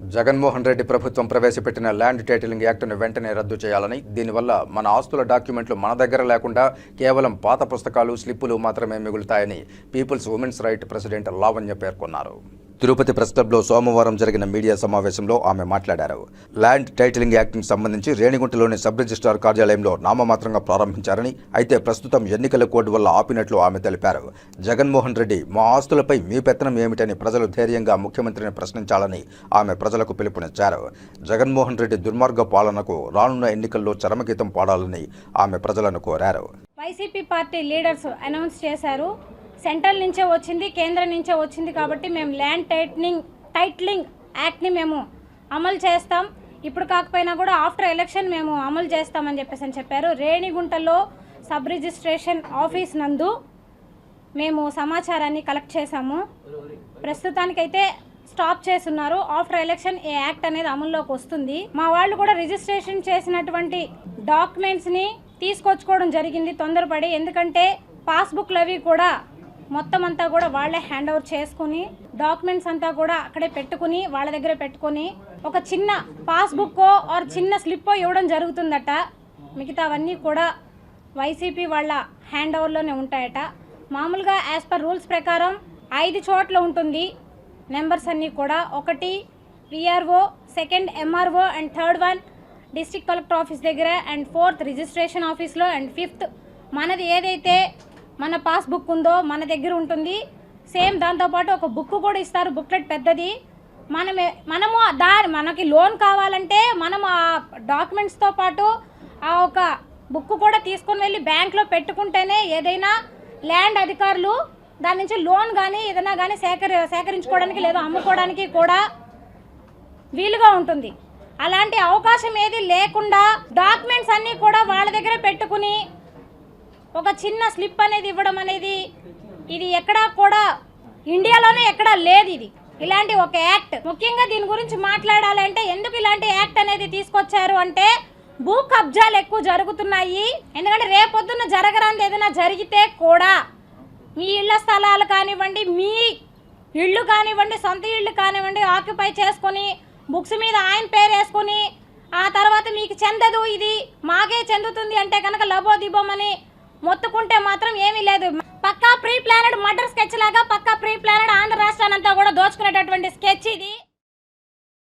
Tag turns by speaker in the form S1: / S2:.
S1: జగన్మోహన్ రెడ్డి ప్రభుత్వం ప్రవేశపెట్టిన land titling యాక్టును వెంటనే రద్దు చేయాలని దీనివల్ల మన ఆస్తుల డాక్యుమెంట్లు మన దగ్గర లేకుండా కేవలం పాత పుస్తకాలు స్లిప్పులు మాత్రమే మిగులుతాయని people's women's right president Lavanya పేర్కొన్నారు. తిరుపతి ప్రెస్ క్లబ్లో సోమవారం జరిగిన మీడియా సమావేశంలో ఆమె మాట్లాడారు. ల్యాండ్ టైటిలింగ్ యాక్ట్కి సంబంధించి రేణిగుంటలోని సబ్ రిజిస్ట్రార్ కార్యాలయంలో నామమాత్రంగా ప్రారంభించారని అయితే ప్రస్తుతం ఎన్నికల కోడ్ వల్ల ఆపినట్లు ఆమె తెలిపారు. జగన్మోహన్ రెడ్డి మా ఆస్తులపై మీ పెత్తనం ఏమిటని ప్రజలు ధైర్యంగా ముఖ్యమంత్రిని ప్రశ్నించాలని ఆమె ప్రజలకు పిలుపునిచ్చారు. జగన్మోహన్ రెడ్డి దుర్మార్గ పాలనకు రానున్న ఎన్నికల్లో చరమగీతం పాడాలని ఆమె ప్రజలను కోరారు.
S2: వైసీపీ పార్టీ లీడర్స్ అనౌన్స్ చేశారు. సెంట్రల్ నుంచే వచ్చింది కేంద్రం నుంచే వచ్చింది కాబట్టి మేము ల్యాండ్ టైట్నింగ్ టైట్లింగ్ యాక్ట్ని మేము అమలు చేస్తాం. ఇప్పుడు కాకపోయినా కూడా ఆఫ్టర్ ఎలక్షన్ మేము అమలు చేస్తామని చెప్పేసి అని చెప్పారు. రేణిగుంటలో సబ్ రిజిస్ట్రేషన్ ఆఫీస్ నందు మేము సమాచారాన్ని కలెక్ట్ చేశాము. ప్రస్తుతానికైతే స్టాప్ చేస్తున్నారు. ఆఫ్టర్ ఎలక్షన్ ఈ యాక్ట్ అనేది అమల్లోకి వస్తుంది. మా వాళ్ళు కూడా రిజిస్ట్రేషన్ చేసినటువంటి డాక్యుమెంట్స్ని తీసుకొచ్చుకోవడం జరిగింది తొందరపడి. ఎందుకంటే పాస్బుక్లు అవి కూడా మొత్తం అంతా కూడా వాళ్ళే హ్యాండ్ ఓవర్ చేసుకుని డాక్యుమెంట్స్ అంతా కూడా అక్కడే పెట్టుకుని వాళ్ళ దగ్గర పెట్టుకుని ఒక చిన్న పాస్బుక్ ఆర్ చిన్న స్లిప్ ఇవ్వడం జరుగుతుందట. మిగతావన్నీ కూడా వైసీపీ వాళ్ళ హ్యాండ్ ఓవర్లోనే ఉంటాయట. మామూలుగా యాజ్ పర్ రూల్స్ ప్రకారం ఐదు చోట్ల ఉంటుంది నెంబర్స్ అన్నీ కూడా. ఒకటి VRO second MRO and third one district collector office దగ్గర అండ్ ఫోర్త్ రిజిస్ట్రేషన్ ఆఫీస్లో అండ్ ఫిఫ్త్ మనది ఏదైతే మన పాస్బుక్ ఉందో మన దగ్గర ఉంటుంది. సేమ్ దాంతోపాటు ఒక బుక్ కూడా ఇస్తారు. బుక్లెట్ పెద్దది. మనమే మనము దా మనకి లోన్ కావాలంటే మనం ఆ డాక్యుమెంట్స్తో పాటు ఆ ఒక బుక్ కూడా తీసుకొని వెళ్ళి బ్యాంక్లో పెట్టుకుంటేనే ఏదైనా ల్యాండ్ అధికారులు దాని నుంచి లోన్ కానీ ఏదైనా కానీ సేకరి సేకరించుకోవడానికి లేదా అమ్ముకోవడానికి కూడా వీలుగా ఉంటుంది. అలాంటి అవకాశం ఏది లేకుండా డాక్యుమెంట్స్ అన్నీ కూడా వాళ్ళ దగ్గర పెట్టుకుని ఒక చిన్న స్లిప్ అనేది ఇవ్వడం అనేది ఇది ఎక్కడా కూడా ఇండియాలోనే ఎక్కడా లేదు ఇది. ఇలాంటి ఒక యాక్ట్. ముఖ్యంగా దీని గురించి మాట్లాడాలంటే ఎందుకు ఇలాంటి యాక్ట్ అనేది తీసుకొచ్చారు అంటే భూ కబ్జాలు ఎక్కువ జరుగుతున్నాయి. ఎందుకంటే రేపొద్దున జరగరాంది ఏదైనా జరిగితే కూడా మీ ఇళ్ళ స్థలాలు కానివ్వండి మీ ఇళ్ళు కానివ్వండి సొంత ఇళ్ళు కానివ్వండి ఆక్యుపై చేసుకొని బుక్స్ మీద ఆయన పేరు వేసుకొని ఆ తర్వాత మీకు చెందదు ఇది మాకే చెందుతుంది అంటే కనుక లబోదిబోమని మొత్తుకుంటే మాత్రం ఏమీ లేదు. పక్కా ప్రీ ప్లానెడ్ మర్డర్ స్కెచ్ లాగా పక్కా ప్రీ ప్లానెడ్ ఆంధ్ర రాష్ట్రానంతా కూడా దోచుకునేటటువంటి స్కెచ్ ఇది.